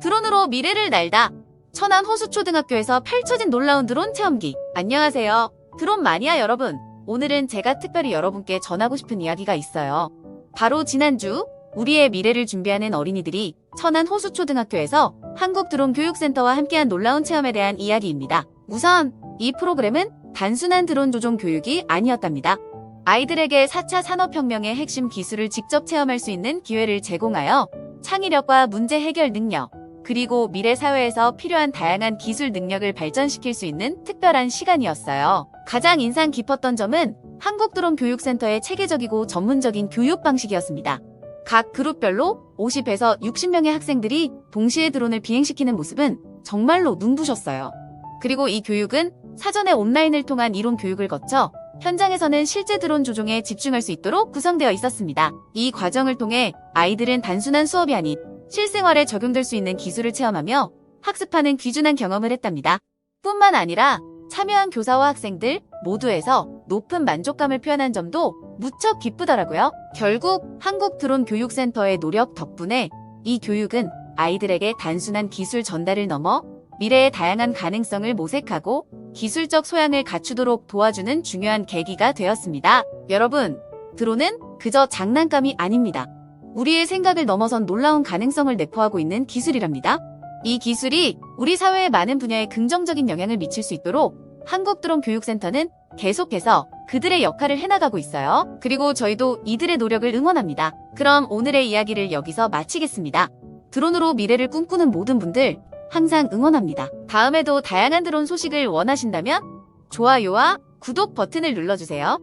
드론으로 미래를 날다. 천안 호수초등학교에서 펼쳐진 놀라운 드론 체험기. 안녕하세요. 드론 마니아 여러분. 오늘은 제가 특별히 여러분께 전하고 싶은 이야기가 있어요. 바로 지난주 우리의 미래를 준비하는 어린이들이 천안 호수초등학교에서 한국 드론 교육센터와 함께한 놀라운 체험에 대한 이야기입니다. 우선 이 프로그램은 단순한 드론 조종 교육이 아니었답니다. 아이들에게 4차 산업혁명의 핵심 기술을 직접 체험할 수 있는 기회를 제공하여 창의력과 문제 해결 능력, 그리고 미래 사회에서 필요한 다양한 기술 능력을 발전시킬 수 있는 특별한 시간이었어요. 가장 인상 깊었던 점은 한국드론 교육센터의 체계적이고 전문적인 교육 방식이었습니다. 각 그룹별로 50에서 60명의 학생들이 동시에 드론을 비행시키는 모습은 정말로 눈부셨어요. 그리고 이 교육은 사전에 온라인을 통한 이론 교육을 거쳐 현장에서는 실제 드론 조종에 집중할 수 있도록 구성되어 있었습니다. 이 과정을 통해 아이들은 단순한 수업이 아닌 실생활에 적용될 수 있는 기술을 체험하며 학습하는 귀중한 경험을 했답니다. 뿐만 아니라 참여한 교사와 학생들 모두에서 높은 만족감을 표현한 점도 무척 기쁘더라고요. 결국 한국 드론 교육센터의 노력 덕분에 이 교육은 아이들에게 단순한 기술 전달을 넘어 미래의 다양한 가능성을 모색하고 기술적 소양을 갖추도록 도와주는 중요한 계기가 되었습니다. 여러분, 드론은 그저 장난감이 아닙니다. 우리의 생각을 넘어선 놀라운 가능성을 내포하고 있는 기술이랍니다. 이 기술이 우리 사회의 많은 분야에 긍정적인 영향을 미칠 수 있도록 한국드론 교육센터는 계속해서 그들의 역할을 해나가고 있어요. 그리고 저희도 이들의 노력을 응원합니다. 그럼 오늘의 이야기를 여기서 마치겠습니다. 드론으로 미래를 꿈꾸는 모든 분들 항상 응원합니다. 다음에도 다양한 드론 소식을 원하신다면 좋아요와 구독 버튼을 눌러주세요.